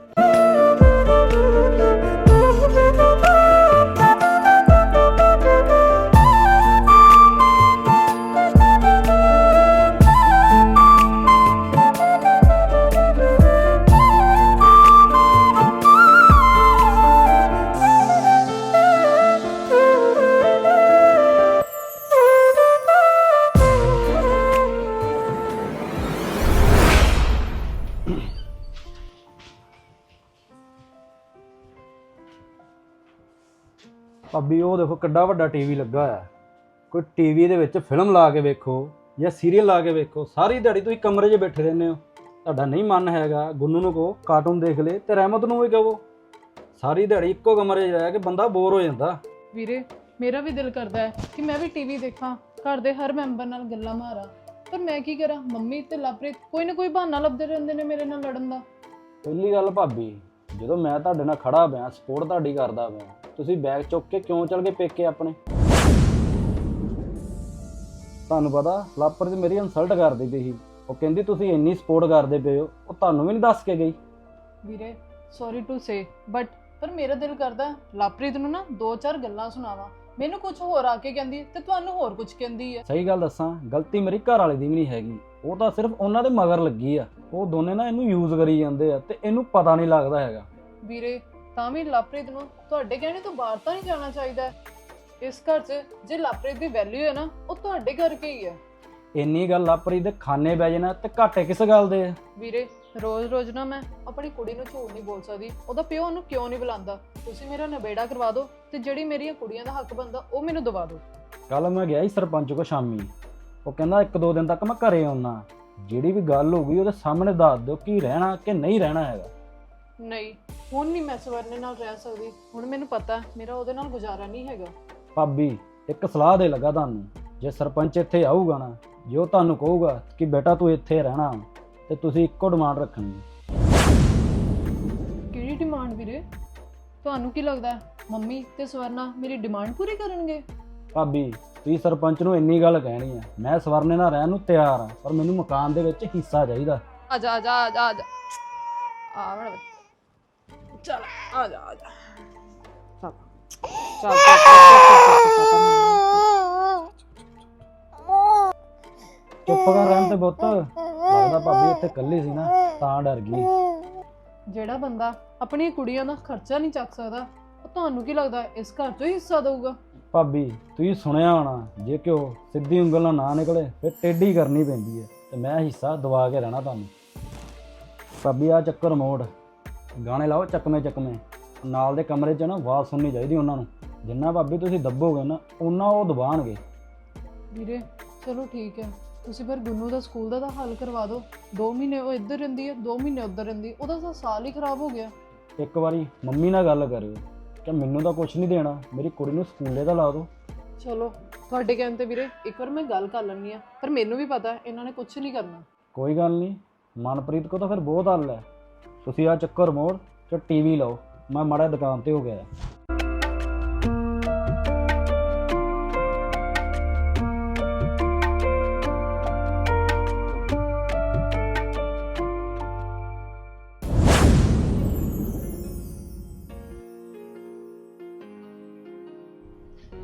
ਦੇਖੋ ਕਿੱਡਾ ਵੱਡਾ ਟੀਵੀ ਲੱਗਾ ਹੋਇਆ। ਕੋਈ ਟੀਵੀ ਦੇ ਵਿੱਚ ਫਿਲਮ ਲਾ ਕੇ ਵੇਖੋ ਜਾਂ ਸੀਰੀਅਲ ਲਾ ਕੇ ਵੇਖੋ ਸਾਰੀ ਦਿਹਾੜੀ ਤੁਸੀਂ ਕਮਰੇ 'ਚ ਬੈਠੇ ਰਹਿੰਦੇ ਹੋ। ਤੁਹਾਡਾ ਨਹੀਂ ਮਨ ਹੈਗਾ ਗੁੰਨੂ ਨੂੰ ਕਹੋ ਕਾਰਟੂਨ ਦੇਖ ਲੈ ਤੇ ਰਹਿਮਤ ਨੂੰ ਵੀ ਕਹੋ। ਸਾਰੀ ਦਿਹਾੜੀ ਇੱਕੋ ਕਮਰੇ 'ਚ ਰਹਿ ਕੇ ਬੰਦਾ ਬੋਰ ਹੋ ਜਾਂਦਾ। ਵੀਰੇ ਮੇਰਾ ਵੀ ਦਿਲ ਕਰਦਾ ਹੈ ਕਿ ਮੈਂ ਵੀ ਟੀਵੀ ਦੇਖਾਂ ਘਰ ਦੇ ਹਰ ਮੈਂਬਰ ਨਾਲ ਗੱਲਾਂ ਮਾਰਾਂ। ਪਰ ਮੈਂ ਕੀ ਕਰਾਂ ਮੰਮੀ ਤੇ ਲਵਪ੍ਰੀਤ ਕੋਈ ਨਾ ਕੋਈ ਬਹਾਨਾ ਲੱਭਦੇ ਰਹਿੰਦੇ ਨੇ ਮੇਰੇ ਨਾਲ ਲੜਨ ਦਾ। ਪਹਿਲੀ ਗੱਲ ਭਾਬੀ ਜਦੋਂ ਮੈਂ ਤੁਹਾਡੇ ਨਾਲ ਖੜਾ ਪਿਆ ਸਪੋਰਟ ਤੁਹਾਡੀ ਕਰਦਾ ਪਿਆ ਤੁਸੀਂ ਬੈਗ ਚੁੱਕ ਕੇ ਕਿਉਂ ਚਲ ਗਏ ਪੇਕੇ ਆਪਣੇ? ਤੁਹਾਨੂੰ ਪਤਾ ਲਾਪਰ ਮੇਰੀ ਇਨਸਲਟ ਕਰਦੀ ਪਈ ਸੀ। ਉਹ ਕਹਿੰਦੀ ਤੁਸੀਂ ਇੰਨੀ ਸਪੋਰਟ ਕਰਦੇ ਪਏ ਹੋ ਉਹ ਤੁਹਾਨੂੰ ਵੀ ਨਹੀਂ ਦੱਸ ਕੇ ਗਈ। ਵੀਰੇ ਸੌਰੀ ਟੂ ਸੇ ਬਟ ਪਰ ਮੇਰਾ ਦਿਲ ਕਰਦਾ ਹੈ ਲਵਪ੍ਰੀਤ ਨੂੰ ਨਾ ਦੋ ਚਾਰ ਗੱਲਾਂ ਸੁਣਾਵਾਂ। ਮੈਨੂੰ ਕੁਝ ਹੋਰ ਆ ਕੇ ਕਹਿੰਦੀ ਹੈ ਤੇ ਤੁਹਾਨੂੰ ਹੋਰ ਕੁਝ ਕਹਿੰਦੀ ਹੈ। ਸਹੀ ਗੱਲ ਦੱਸਾਂ ਗਲਤੀ ਮੇਰੀ ਘਰ ਵਾਲੇ ਦੀ ਵੀ ਨਹੀਂ ਹੈਗੀ। ਉਹ ਤਾਂ ਸਿਰਫ ਉਹਨਾਂ ਦੇ ਮਗਰ ਲੱਗੀ ਆ। ਉਹ ਦੋਨੇ ਨਾ ਇਹਨੂੰ ਯੂਜ਼ ਕਰੀ ਜਾਂਦੇ ਆ ਤੇ ਇਹਨੂੰ ਪਤਾ ਨਹੀਂ ਲੱਗਦਾ ਹੈਗਾ। ਵੀਰੇ ਤਾਂ ਵੀ ਲਵਪ੍ਰੀਤ ਨੂੰ ਤੁਹਾਡੇ ਕਹਿਣੇ ਤੋਂ ਬਾਹਰ ਤਾਂ ਨਹੀਂ ਜਾਣਾ ਚਾਹੀਦਾ। ਹੈ। ਇਸ ਘਰ 'ਚ ਜੇ ਲਵਪ੍ਰੀਤ ਦੀ ਵੈਲਿਊ ਹੈ ਨਾ ਉਹ ਤੁਹਾਡੇ ਕਰਕੇ ਹੀ ਹੈ? ਇੰਨੀ ਗੱਲ ਲਾਪਰੀ ਦੇ ਖਾਨੇ ਬਹਿ ਜਾਣਾ ਤੇ ਘਾਟੇ ਕਿਸ ਗੱਲ ਦੇ ਆ? ਵੀਰੇ ਰੋਜ਼-ਰੋਜ਼ ਨਾ ਮੈਂ ਆਪਣੀ ਕੁੜੀ ਨੂੰ ਝੂਠ ਨਹੀਂ ਬੋਲ ਸਕਦੀ। ਉਹਦਾ ਪਿਓ ਉਹਨੂੰ ਕਿਉਂ ਨਹੀਂ ਬੁਲਾਉਂਦਾ? ਤੁਸੀਂ ਮੇਰਾ ਨਿਬੇੜਾ ਕਰਵਾ ਦਿਓ ਤੇ ਜਿਹੜੀ ਮੇਰੀਆਂ ਕੁੜੀਆਂ ਦਾ ਹੱਕ ਬਣਦਾ ਉਹ ਮੈਨੂੰ ਦਵਾ ਦਿਓ। ਕੱਲ ਮੈਂ ਗਿਆ ਸੀ ਸਰਪੰਚ ਕੋ ਸ਼ਾਮੀ। ਉਹ ਕਹਿੰਦਾ ਇੱਕ ਦੋ ਦਿਨ ਤੱਕ ਮੈਂ ਘਰੇ ਆਉਣਾ ਜਿਹੜੀ ਵੀ ਗੱਲ ਹੋ ਗਈ ਉਹਦੇ ਸਾਹਮਣੇ ਦੱਸ ਦਿਓ ਕੀ ਰਹਿਣਾ ਕਿ ਨਹੀਂ ਰਹਿਣਾ ਹੈਗਾ। ਨਹੀਂ ਹੁਣ ਨਹੀਂ ਮੈਂ ਸਵਰਨੇ ਨਾਲ ਰਹਿ ਸਕਦੀ। ਹੁਣ ਮੈਨੂੰ ਪਤਾ ਮੇਰਾ ਉਹਦੇ ਨਾਲ ਗੁਜ਼ਾਰਾ ਨਹੀਂ ਹੈਗਾ। ਭਾਬੀ ਇੱਕ ਸਲਾਹ ਦੇ ਲੱਗਾ ਤੁਹਾਨੂੰ। ਜੇ ਸਰਪੰਚ ਇੱਥੇ ਆਊਗਾ ਨਾ ਜੇ ਉਹ ਤੁਹਾਨੂੰ ਕਹੂਗਾ ਕਿ ਬੇਟਾ ਤੂੰ ਇੱਥੇ ਰਹਿਣਾ ਤੇ ਤੁਸੀਂ ਇੱਕੋ ਡਿਮਾਂਡ ਰੱਖਣੀ। ਕਿਹੜੀ ਡਿਮਾਂਡ ਵੀਰੇ? ਤੁਹਾਨੂੰ ਕੀ ਲੱਗਦਾ? ਮੰਮੀ ਤੇ ਸਵਰਨਾ ਮੇਰੀ ਡਿਮਾਂਡ ਪੂਰੀ ਕਰਨਗੇ? ਭਾਬੀ ਤੁਸੀਂ ਸਰਪੰਚ ਨੂੰ ਇੰਨੀ ਗੱਲ ਕਹਿਣੀ ਆ। ਮੈਂ ਸਵਰਨੇ ਨਾਲ ਰਹਿਣ ਨੂੰ ਤਿਆਰ ਆ ਪਰ ਮੈਨੂੰ ਮਕਾਨ ਦੇ ਵਿੱਚ ਹਿੱਸਾ ਚਾਹੀਦਾ। ਆ ਜਾ ਆ ਜਾ ਆ ਬੱਚਾ ਚਲ ਆ ਜਾ ਆ ਜਾ ਚੱਲ ਚੱਲ ਚੱਲ ਚੁੱਪ ਕਰ ਰਹਿਣ ਤੇ ਬੁੱਤ। ਲੱਗਦਾ ਭਾਬੀ ਇੱਥੇ ਇਕੱਲੀ ਸੀ ਨਾ ਤਾਂ ਡਰ ਗਈ। ਜਿਹੜਾ ਬੰਦਾ ਆਪਣੀਆਂ ਕੁੜੀਆਂ ਦਾ ਖਰਚਾ ਨਹੀਂ ਚੱਕ ਸਕਦਾ ਉਹ ਤੁਹਾਨੂੰ ਕੀ ਲੱਗਦਾ ਇਸ ਘਰ ਚੋਂ ਹੀ ਹਿੱਸਾ ਦਊਗਾ? ਭਾਬੀ ਤੁਸੀਂ ਸੁਣਿਆ ਹੋਣਾ ਜੇ ਕਿ ਉਹ ਸਿੱਧੀ ਉਂਗਲ ਨਾਲ ਨਾ ਨਿਕਲੇ ਫਿਰ ਟੇਢੀ ਕਰਨੀ ਪੈਂਦੀ ਹੈ ਤੇ ਮੈਂ ਹਿੱਸਾ ਦਵਾ ਕੇ ਰਹਿਣਾ ਤੁਹਾਨੂੰ। ਭਾਬੀ ਆ ਚੱਕਰ ਮੋੜ। ਗਾਣੇ ਲਾਓ ਚੱਕਵੇਂ ਚੱਕਵੇਂ। ਨਾਲ ਦੇ ਕਮਰੇ 'ਚ ਨਾ ਆਵਾਜ਼ ਸੁਣਨੀ ਚਾਹੀਦੀ ਉਹਨਾਂ ਨੂੰ। ਜਿੰਨਾ ਭਾਬੀ ਤੁਸੀਂ ਦੱਬੋਗੇ ਨਾ ਉਹਨਾਂ ਉਹ ਦਬਾਣਗੇ। ਵੀਰੇ ਚਲੋ ਠੀਕ ਹੈ। ਤੁਸੀਂ ਫਿਰ ਗੁੰਨੂ ਦਾ ਸਕੂਲ ਦਾ ਤਾਂ ਹੱਲ ਕਰਵਾ ਦਿਓ। 2 ਮਹੀਨੇ ਉਹ ਇੱਧਰ ਰਹਿੰਦੀ ਹੈ 2 ਮਹੀਨੇ ਉੱਧਰ ਰਹਿੰਦੀ ਉਹਦਾ ਤਾਂ ਸਾਲ ਹੀ ਖਰਾਬ ਹੋ ਗਿਆ। ਇੱਕ ਵਾਰੀ ਮੰਮੀ ਨਾਲ ਗੱਲ ਕਰਿਓ ਕਿ ਮੈਨੂੰ ਤਾਂ ਕੁਝ ਨਹੀਂ ਦੇਣਾ। ਮੇਰੀ ਕੁੜੀ ਨੂੰ ਸਕੂਲੇ ਤਾਂ ਲਾ ਦਿਓ। ਚਲੋ ਤੁਹਾਡੇ ਕਹਿਣ ਤੇ ਵੀਰੇ ਇੱਕ ਵਾਰ ਮੈਂ ਗੱਲ ਕਰ ਲੈਣੀ ਆ ਪਰ ਮੈਨੂੰ ਵੀ ਪਤਾ ਇਹਨਾਂ ਨੇ ਕੁਝ ਨਹੀਂ ਕਰਨਾ। ਕੋਈ ਗੱਲ ਨਹੀਂ। ਮਨਪ੍ਰੀਤ ਕੋ ਤਾਂ ਫਿਰ ਬਹੁਤ ਹੱਲ ਹੈ। ਤੁਸੀਂ ਆ ਚੱਕਰ ਮੋੜ ਤੇ ਟੀਵੀ ਲਾਓ। ਮੈਂ ਮਾੜਾ ਦੁਕਾਨ ਤੇ ਹੋ ਗਿਆ।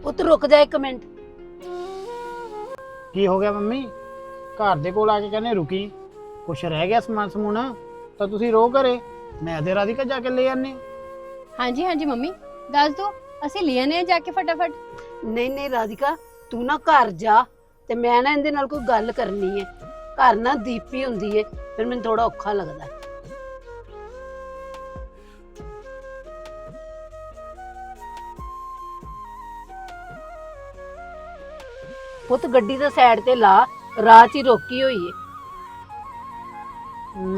ਪੁੱਤ ਰੁਕ ਜਾ ਇੱਕ ਮਿੰਟ। ਕੀ ਹੋ ਗਿਆ ਮੰਮੀ? ਘਰ ਦੇ ਕੋਲ ਆ ਕੇ ਕਹਿੰਦੇ ਰੁਕੀ। ਕੁਛ ਰਹਿ ਗਿਆ ਸਮਾਨ ਸਮੂਨ? ਤਾਂ ਤੁਸੀਂ ਰੋ ਘਰੇ। ਮੈਂ ਤੇ ਰਾਧਿਕਾ ਜਾ ਕੇ ਲੈ ਆਨੇ ਹਾਂਜੀ ਹਾਂਜੀ ਮੰਮੀ। ਦੱਸ ਦੋ ਅਸੀਂ ਲੈ ਆਨੇ ਆ ਜਾ ਕੇ ਫਟਾਫਟ। ਨਹੀਂ ਨਹੀਂ ਰਾਧਿਕਾ ਤੂੰ ਨਾ ਘਰ ਜਾ ਤੇ ਮੈਂ ਨਾ ਇਹਦੇ ਨਾਲ ਕੋਈ ਗੱਲ ਕਰਨੀ ਹੈ। ਘਰ ਨਾ ਦੀਪੀ ਹੁੰਦੀ ਹੈ ਫਿਰ ਮੈਨੂੰ ਥੋੜਾ ਔਖਾ ਲੱਗਦਾ ਹੈ। ਪੁੱਤ ਗੱਡੀ ਦਾ ਸਾਈਡ ਤੇ ਲਾ ਰਾਹ 'ਚ ਹੀ ਰੋਕੀ ਹੋਈ ਹੈ।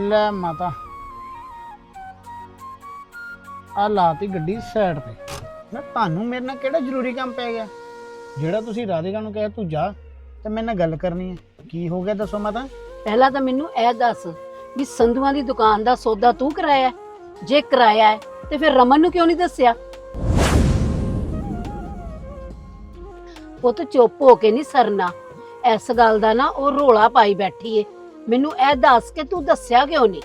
ਲੈ ਮਾਤਾ। ਆ ਲਾਤੀ ਗੱਡੀ ਸਾਈਡ ਤੇ। ਨਾ ਤੁਹਾਨੂੰ ਮੇਰੇ ਨਾਲ ਕਿਹੜਾ ਜ਼ਰੂਰੀ ਕੰਮ ਪੈ ਗਿਆ? ਜਿਹੜਾ ਤੁਸੀਂ ਰਾਧਿਕਾ ਨੂੰ ਕਿਹਾ ਤੂੰ ਜਾ ਤੇ ਮੇਰੇ ਨਾਲ ਗੱਲ ਕਰਨੀ ਹੈ। ਕੀ ਹੋ ਗਿਆ ਦੱਸੋ ਮਾਤਾ? ਪਹਿਲਾਂ ਤਾਂ ਮੈਨੂੰ ਇਹ ਦੱਸ ਵੀ ਸੰਧੂਆਂ ਦੀ ਦੁਕਾਨ ਦਾ ਸੌਦਾ ਤੂੰ ਕਰਾਇਆ ਜੇ ਕਰਾਇਆ ਹੈ, ਤੇ ਫਿਰ ਰਮਨ ਨੂੰ ਕਿਉਂ ਨਹੀਂ ਦੱਸਿਆ? ਪੁੱਤ ਚੁੱਪ ਹੋ ਕੇ ਨਹੀਂ ਸਰਨਾ। ਇਸ ਗੱਲ ਦਾ ਨਾ ਉਹ ਰੋਲਾ ਪਾਈ ਬੈਠੀ ਏ। ਮੈਨੂੰ ਇਹ ਦੱਸ ਕੇ ਤੂੰ ਦੱਸਿਆ ਕਿਉਂ ਨਹੀਂ?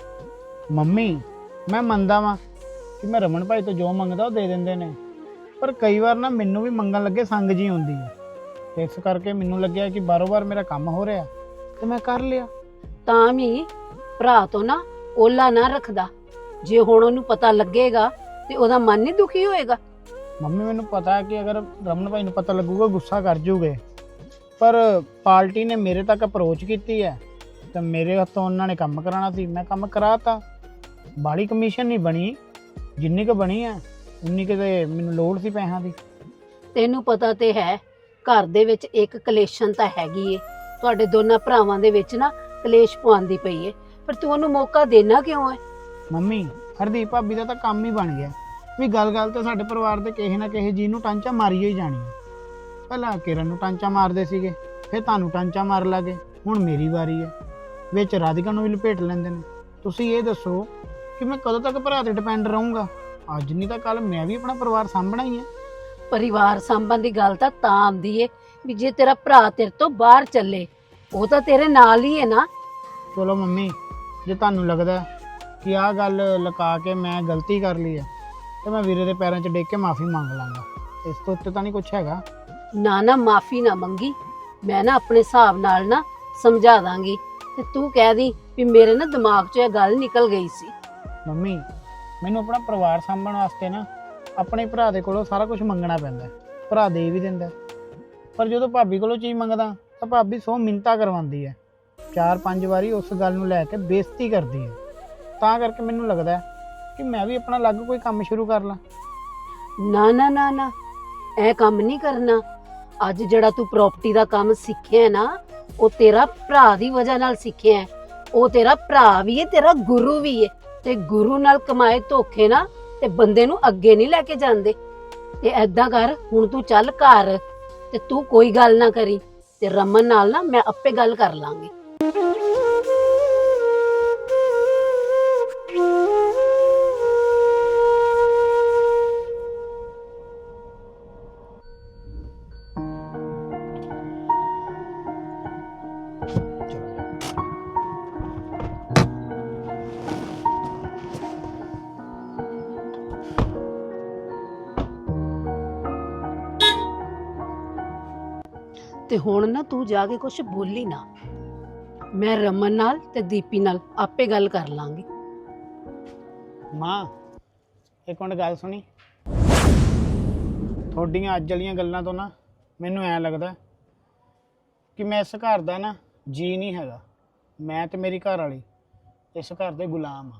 ਮੰਮੀ ਮੈਂ ਮੰਨਦਾ ਵਾਂ ਕਿ ਮੈਂ ਰਮਨ ਭਾਈ ਤੋਂ ਜੋ ਮੰਗਦਾ ਉਹ ਦੇ ਦਿੰਦੇ ਨੇ। ਪਰ ਕਈ ਵਾਰ ਨਾ ਮੈਨੂੰ ਵੀ ਮੰਗਣ ਲੱਗੇ ਸੰਗ ਜੀ ਹੁੰਦੀ ਹੈ ਤੇ ਇਸ ਕਰਕੇ ਮੈਨੂੰ ਲੱਗਿਆ ਕਿ ਬਾਰੋ-ਬਾਰ ਮੇਰਾ ਕੰਮ ਹੋ ਰਿਹਾ ਤੇ ਮੈਂ ਕਰ ਲਿਆ। ਤਾਂ ਵੀ ਭਰਾ ਤੋਂ ਨਾ ਓਲਾ ਨਾ ਰੱਖਦਾ। ਜੇ ਹੁਣ ਉਹਨੂੰ ਪਤਾ ਲੱਗੇਗਾ ਤੇ ਉਹਦਾ ਮਨ ਨਹੀਂ ਦੁਖੀ ਹੋਏਗਾ। ਮੰਮੀ ਮੈਨੂੰ ਪਤਾ ਹੈ ਕਿ ਅਗਰ ਰਮਨ ਭਾਈ ਨੂੰ ਪਤਾ ਲੱਗੂਗਾ ਗੁੱਸਾ ਕਰ ਜੂਗੇ। ਪਰ ਪਾਰਟੀ ਨੇ ਮੇਰੇ ਤੱਕ ਅਪਰੋਚ ਕੀਤੀ ਹੈ। ਤਾਂ ਮੇਰੇ ਹੱਥੋਂ ਉਹਨਾਂ ਨੇ ਕੰਮ ਕਰਾਉਣਾ ਸੀ ਮੈਂ ਕੰਮ ਕਰਾਤਾ। ਬਾੜੀ ਕਮਿਸ਼ਨ ਨਹੀਂ ਬਣੀ ਜਿੰਨੀ ਕੁ ਬਣੀ ਹੈ ਉਨੀ ਕੁ ਤੇ ਮੈਨੂੰ ਲੋੜ ਸੀ ਪੈਸਿਆਂ ਦੀ। ਤੈਨੂੰ ਪਤਾ ਤੇ ਹੈ ਘਰ ਦੇ ਵਿੱਚ ਇੱਕ ਕਲੇਸ਼ਨ ਤਾਂ ਹੈਗੀ ਏ। ਤੁਹਾਡੇ ਦੋਨਾਂ ਭਰਾਵਾਂ ਦੇ ਵਿੱਚ ਨਾ ਕਲੇਸ਼ ਪਵਾਉਂਦੀ ਪਈ ਏ। ਪਰ ਤੂੰ ਉਹਨੂੰ ਮੌਕਾ ਦੇਣਾ ਕਿਉਂ ਹੈ ਮੰਮੀ ਹਰਦੀਪ ਭਾਬੀ ਦਾ ਤਾਂ ਕੰਮ ਹੀ ਬਣ ਗਿਆ। ਵੀ ਗੱਲ-ਗੱਲ ਤੇ ਸਾਡੇ ਪਰਿਵਾਰ ਦੇ ਕਿਸੇ ਨਾ ਕਿਸੇ ਜੀ ਨੂੰ ਟਾਂਚਾ ਮਾਰੀ ਹੀ ਜਾਣੀ ਹੈ। ਪਹਿਲਾਂ ਕਿਰਨ ਨੂੰ ਟਾਂਚਾ ਮਾਰਦੇ ਸੀਗੇ ਫਿਰ ਤੁਹਾਨੂੰ ਟਾਂਚਾ ਮਾਰ ਲਾਗੇ। ਹੁਣ ਮੇਰੀ ਵਾਰੀ ਹੈ ਵਿੱਚ ਰਾਧਿਕਾ ਨੂੰ ਵੀ ਲਪੇਟ ਲੈਂਦੇ ਨੇ। ਤੁਸੀਂ ਇਹ ਦੱਸੋ ਕਿ ਮੈਂ ਕਦੋਂ ਤੱਕ ਭਰਾ ਤੇ ਡਿਪੈਂਡ ਰਹੂੰਗਾ? ਅੱਜ ਨਹੀਂ ਤਾਂ ਕੱਲ ਮੈਂ ਵੀ ਆਪਣਾ ਪਰਿਵਾਰ ਸਾਂਭਣਾ ਹੀ ਹੈ। ਪਰਿਵਾਰ ਸੰਬੰਧ ਦੀ ਗੱਲ ਤਾਂ ਤਾਂ ਆਉਂਦੀ ਏ ਵੀ ਜੇ ਤੇਰਾ ਭਰਾ ਤੇਰੇ ਤੋਂ ਬਾਹਰ ਚੱਲੇ ਉਹ ਤਾਂ ਤੇਰੇ ਨਾਲ ਹੀ ਹੈ ਨਾ। ਚਲੋ ਮੰਮੀ ਜੇ ਤੁਹਾਨੂੰ ਲੱਗਦਾ ਕਿ ਆਹ ਗੱਲ ਲੁਕਾ ਕੇ ਮੈਂ ਗਲਤੀ ਕਰ ਲਈ ਹੈ ਤੇ ਮੈਂ ਵੀਰੇ ਦੇ ਪੈਰਾਂ 'ਚ ਡੇਕ ਕੇ ਮਾਫੀ ਮੰਗ ਲਾਂਗਾ। ਇਸ ਤੋਂ ਉੱਤੇ ਤਾਂ ਨਹੀਂ ਕੁਝ ਹੈਗਾ। ਨਾ ਨਾ ਮਾਫੀ ਨਾ ਮੰਗੀ। ਮੈਂ ਨਾ ਆਪਣੇ ਹਿਸਾਬ ਨਾਲ ਨਾ ਸਮਝਾ ਦਾਂਗੀ। ਤੇ ਤੂੰ ਕਹਿ ਦੀ ਵੀ ਮੇਰੇ ਨਾ ਦਿਮਾਗ 'ਚੋਂ ਇਹ ਗੱਲ ਨਿਕਲ ਗਈ ਸੀ। ਮੰਮੀ ਮੈਨੂੰ ਆਪਣਾ ਪਰਿਵਾਰ ਸਾਂਭਣ ਵਾਸਤੇ ਨਾ ਆਪਣੇ ਭਰਾ ਦੇ ਕੋਲੋਂ ਸਾਰਾ ਕੁਝ ਮੰਗਣਾ ਪੈਂਦਾ ਹੈ। ਭਰਾ ਦੇ ਵੀ ਦਿੰਦਾ ਹੈ। ਪਰ ਜਦੋਂ ਭਾਬੀ ਕੋਲੋਂ ਚੀਜ਼ ਮੰਗਦਾ ਤਾਂ ਭਾਬੀ ਸੌ ਮਿੰਤਾ ਕਰਵਾਉਂਦੀ ਹੈ। ਚਾਰ ਪੰਜ ਵਾਰੀ ਉਸ ਗੱਲ ਨੂੰ ਲੈ ਕੇ ਬੇਇੱਜ਼ਤੀ ਕਰਦੀ ਹੈ। ਤਾਂ ਕਰਕੇ ਮੈਨੂੰ ਲੱਗਦਾ ਹੈ ਕਿ ਮੈਂ ਵੀ ਆਪਣਾ ਅਲੱਗ ਕੋਈ ਕੰਮ ਸ਼ੁਰੂ ਕਰ ਲਾਂ। ਨਾ ਨਾ ਨਾ ਨਾ। ਇਹ ਕੰਮ ਨਹੀਂ ਕਰਨਾ। ਅੱਜ ਜਿਹੜਾ ਤੂੰ ਪ੍ਰਾਪਰਟੀ ਦਾ ਕੰਮ ਸਿੱਖਿਆ ਹੈ ਨਾ ਉਹ ਤੇਰਾ ਭਰਾ ਦੀ ਵਜ੍ਹਾ ਨਾਲ ਸਿੱਖਿਆ ਹੈ। ਉਹ ਤੇਰਾ ਭਰਾ ਵੀ ਹੈ, ਤੇਰਾ ਗੁਰੂ ਵੀ ਹੈ। ਤੇ ਗੁਰੂ ਨਾਲ ਕਮਾਏ ਧੋਖੇ ਨਾ ਤੇ ਬੰਦੇ ਨੂੰ ਅੱਗੇ ਨਹੀਂ ਲੈ ਕੇ ਜਾਂਦੇ। ਤੇ ਐਦਾਂ ਕਰ, ਹੁਣ ਤੂੰ ਚੱਲ ਘਰ ਤੇ ਤੂੰ ਕੋਈ ਗੱਲ ਨਾ ਕਰੀ ਤੇ ਰਮਨ ਨਾਲ ਨਾ ਮੈਂ ਆਪੇ ਗੱਲ ਕਰ ਲਾਂਗੀ। ਤੇ ਹੁਣ ਨਾ ਤੂੰ ਜਾ ਕੇ ਕੁਝ ਬੋਲੀ ਨਾ। ਮੈਂ ਰਮਨ ਨਾਲ ਤੇ ਦੀਪੀ ਨਾਲ ਆਪੇ ਗੱਲ ਕਰ ਲਾਂਗੀ। ਮਾਂ, ਇੱਕ ਮਿੰਟ ਗੱਲ ਸੁਣੀ। ਤੁਹਾਡੀਆਂ ਅੱਜ ਵਾਲੀਆਂ ਗੱਲਾਂ ਤੋਂ ਨਾ ਮੈਨੂੰ ਐ ਲੱਗਦਾ ਕਿ ਮੈਂ ਇਸ ਘਰ ਦਾ ਨਾ ਜੀ ਨਹੀਂ ਹੈਗਾ। ਮੈਂ ਤੇ ਮੇਰੀ ਘਰ ਵਾਲੀ ਇਸ ਘਰ ਦੇ ਗੁਲਾਮ ਆ